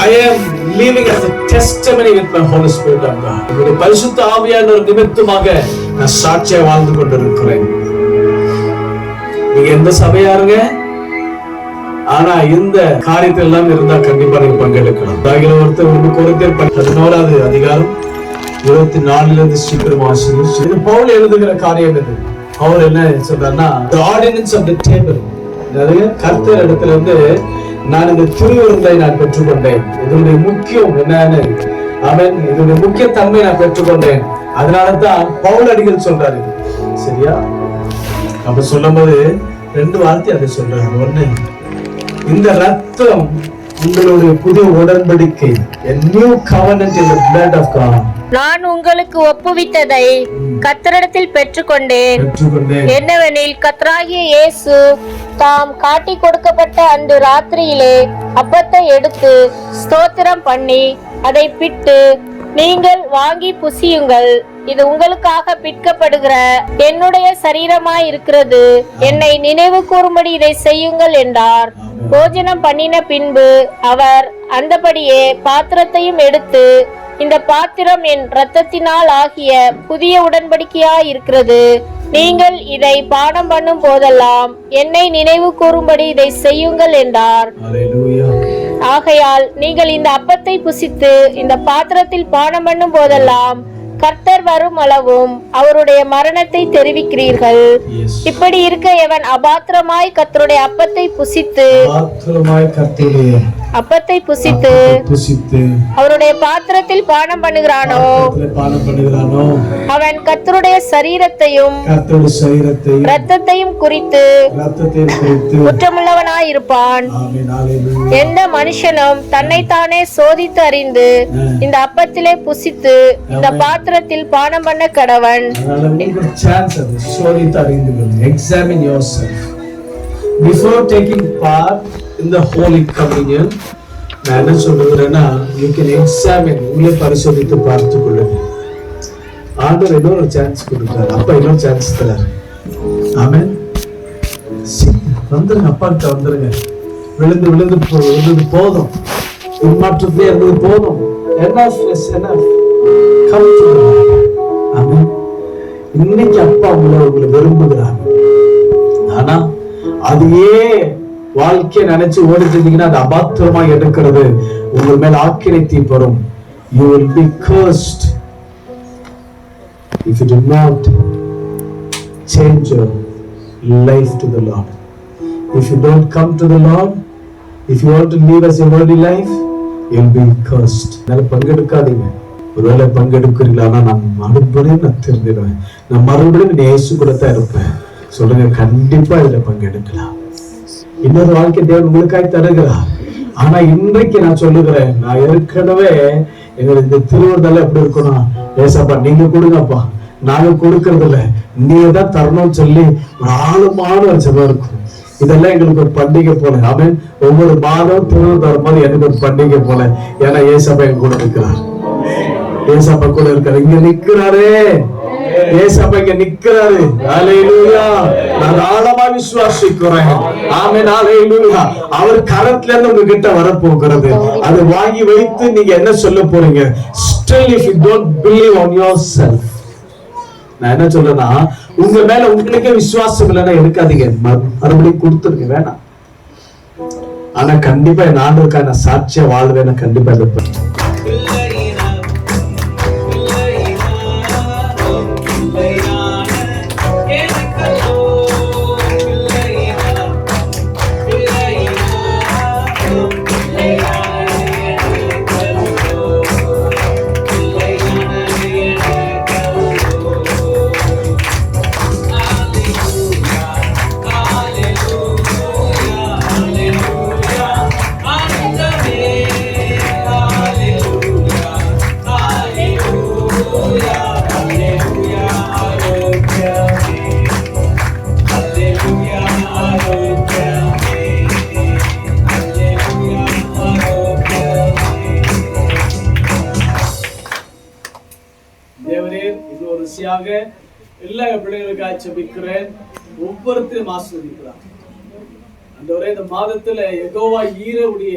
I am living as a testimony with my Holy Spirit of God. என்னுடைய பரிசுத்த ஆவியானவர் நிமித்தமாக நான் சாட்சியா வாழ்ந்து கொண்டிருக்கிறேன். நீங்க எந்த சபையாருங்க ஆனா இந்த காரியத்தை எல்லாம் இருந்தா கண்டிப்பா நீங்க பங்கெடுக்கலாம். தாகில ஒருத்தர் ஒன்று குறைத்தர் பதினோராவது அதிகாரம் இருபத்தி நாலுல இருந்து சீக்கிரம் வாசிங்க. இது பவுல் எழுதுகிற காரியம் இது. பவுல் என்ன சொல்றாருன்னா the ordinance of the table. கர்த்தர் இடத்துல இருந்து நான் இந்த திருவிருந்தை நான் பெற்றுக்கொண்டேன். இதனுடைய முக்கியம் என்னன்னு? அவன் இதனுடைய முக்கிய தன்மை நான் பெற்றுக்கொண்டேன். அதனால தான் பவுல் அடிகள் சொல்றாரு. சரியா? சரியா அப்ப சொல்லும்போது ரெண்டு வார்த்தை அதை சொல்றாரு. ஒண்ணு இந்த ரத்தம் உங்களுடைய புதிய உடன்படிக்கை new covenant in the blood of God. நான் உங்களுக்கு ஒப்புவித்ததை கத்தரிடத்தில் பெற்றுக்கொண்டேன். பெற்றுக்கொண்டேன். என்னவெனில் கத்தராகிய இயேசு தாம் காட்டி கொடுக்கப்பட்ட அன்று ராத்திரியிலே அப்பத்தை எடுத்து ஸ்தோத்திரம் பண்ணி அதை பிட்டு நீங்கள் வாங்கி புசியுங்கள். இது உங்களுக்காக பிற்கப்படுகிற என்னுடைய சரீரமாய் இருக்கிறது என்னை நினைவு கூறும்படி இதை செய்யுங்கள் என்றார். போஜனம் பண்ணின பின்பு அவர் அந்தபடியே பாத்திரத்தையும் எடுத்து இந்த பாத்திரம் என் இரத்தத்தினால் ஆகிய புதிய உடன்படிக்கையாய் இருக்கிறது நீங்கள் இதை பானம் பண்ணும் போதெல்லாம் என்னை நினைவு கூறும்படி இதை செய்யுங்கள் என்றார். ஆகையால் நீங்கள் இந்த அப்பத்தை புசித்து இந்த பாத்திரத்தில் பானம் பண்ணும் போதெல்லாம் கர்த்தர் வரும் அளவும் அவருடைய மரணத்தை தெரிவிக்கிறீர்கள். இப்படி இருக்க எவன் அபாத்திரமாய் கர்த்தருடைய அப்பத்தை புசித்து அப்பத்தை புசித்து புசித்து அவருடைய பாத்திரத்தில் பானம் பண்ணுகிறானோ? பானம் பண்ணுகிறானோ? அவன் கர்த்தருடைய சரீரத்தையும் கர்த்தருடைய சரீரத்தையும் இரத்தத்தையும் குறித்து ரத்தத்தையும் குறித்து ஆமென் ஹalleluya எந்த மனுஷனும் தன்னைத்தானே சோதித்து அறிந்து இந்த அப்பத்திலே புசித்து இந்த பாத்திரத்தில் பானம் பண்ண கடவன். சோதித்து அறிந்து examine yourself before taking part இந்த ஹோலி கம்யூனியன் நான் என்ன சொல்றதுன்னா யூ கேன் எக்ஸாமின் உங்களை பரிசோதித்து பார்த்து கொள்ளுங்க. ஆண்டவர் இன்னொரு சான்ஸ் கொடுக்குறாரு அப்பா இன்னொரு சான்ஸ் தராரு. ஆமேன் வந்துருங்க அப்பா கிட்ட வந்துருங்க. விழுந்து விழுந்து போ- விழுந்தது போதும். இம்மாற்றத்திலே இருந்தது போதும். என்ன இன்னைக்கு அப்பா உங்களை உங்களை விரும்புகிறாங்க ஆனா அதையே வாழ்க்கையை நினைச்சு ஓடிட்டு இருந்தீங்கன்னா அது அபாத்திரமா எடுக்கிறது. உங்கள் மேல் ஆக்கினை தீப்பரும் you will be cursed if you do not change your life to the Lord. If you don't come to the Lord, if you want to live as a worldly life, you'll be cursed. அதனால பங்கெடுக்காதீங்க. ஒருவேளை பங்கெடுக்கிறீங்களா? நான் மறுபடியும் நான் திருந்திடுவேன். நான் மறுபடியும் நான் இயேசு கூட தான் இருப்பேன். சொல்லுங்க கண்டிப்பா இதுல பங்கெடுக்கலாம். இன்னொரு வாழ்க்கை தேவன் உங்களுக்காய் தருகிறார். ஆனா இன்றைக்கு நான் சொல்லுகிறேன் நான் ஏற்கனவே எங்களுக்கு இந்த திருவருதல எப்படி இருக்கணும் ஏசப்பா நீங்க கொடுங்கப்பா. நாங்க கொடுக்கறது இல்ல நீங்க தான் தரணும்னு சொல்லி ஒரு ஆழமான ஒரு ஜெபம் இருக்கும். இதெல்லாம் எங்களுக்கு ஒரு பண்டிகை போல. அவன் ஒவ்வொரு மாதம் திருவிழா மாதிரி எனக்கு ஒரு பண்டிகை போல. ஏன்னா ஏசப்பா எங்க கூட இருக்கிறார் ஏசப்பா கூட இருக்கிறார். இங்க நிக்கிறாரே. ஏசப்பா இங்க நிக்கிறாரு. ஹalleluya நான் ஆழமா விசுவாசிக்கிறேன். ஆமென் ஹalleluya அவர் கரத்துல இருந்து உங்ககிட்ட வரப்போகிறது. அது வாங்கி வைத்து நீங்க என்ன சொல்ல போறீங்க? Still if you don't believe on on self நான் என்ன சொல்றேன்னா உங்க மேல உங்களுக்கே விசுவாசம் இல்லைன்னா எடுக்காதீங்க. மறுபடியும் கொடுத்துருங்க. வேணாம். ஆனா கண்டிப்பா என் ஆண்டுக்கான நான் சாட்சியா வாழ்வேன்னு கண்டிப்பா இருப்பேன் தேவனே இது எல்லா பிள்ளைகளுக்காக செபிக்கிறேன் ஒவ்வொருத்தரும் ஆஸ்வதிக்கிறார் அந்த ஒரே இந்த மாதத்துல எகோவா ஈரவுடைய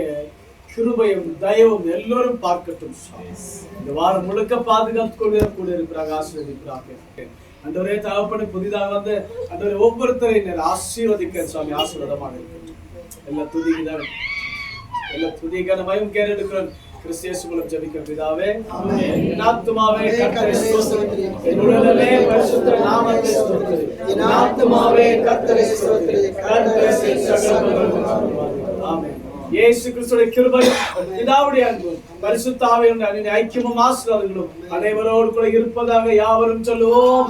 கிருபையும் தயவும் எல்லோரும் பார்க்கட்டும் இந்த வாரம் முழுக்க பாதுகாத்துக் கொண்டு கூட இருக்கிறாங்க ஆசீர்வதிக்கிறாங்க அந்தவரே தகப்பன புதிதாக வந்து ஒரு ஒவ்வொருத்தரையும் ஆசீர்வதிக்க சுவாமி ஆசீர்வாதமாக இருக்கட்டும். எல்லா துதிக்குதான் எல்லா துதிக்கான பயம் கேட்டு எடுக்கிறோம் மூலம் ஜெபிக்க பிதாவே என் ஆத்துமாவே கர்த்தரை ஸ்தோத்திரி. என் உடலே பரிசுத்த நாமத்தை ஸ்தோத்திரி. என் ஆத்துமாவே கர்த்தரை ஸ்தோத்திரி. கர்த்தரை ஆமென். இயேசு கிறிஸ்துவின் கிருபையும் பிதாவுடைய அன்பும் பரிசுத்த ஆவியுடைய அன்பின் ஐக்கியமும் ஆசீர்வாதங்களும் அனைவரோடு கூட இருப்பதாக யாவரும் சொல்லுவோம்.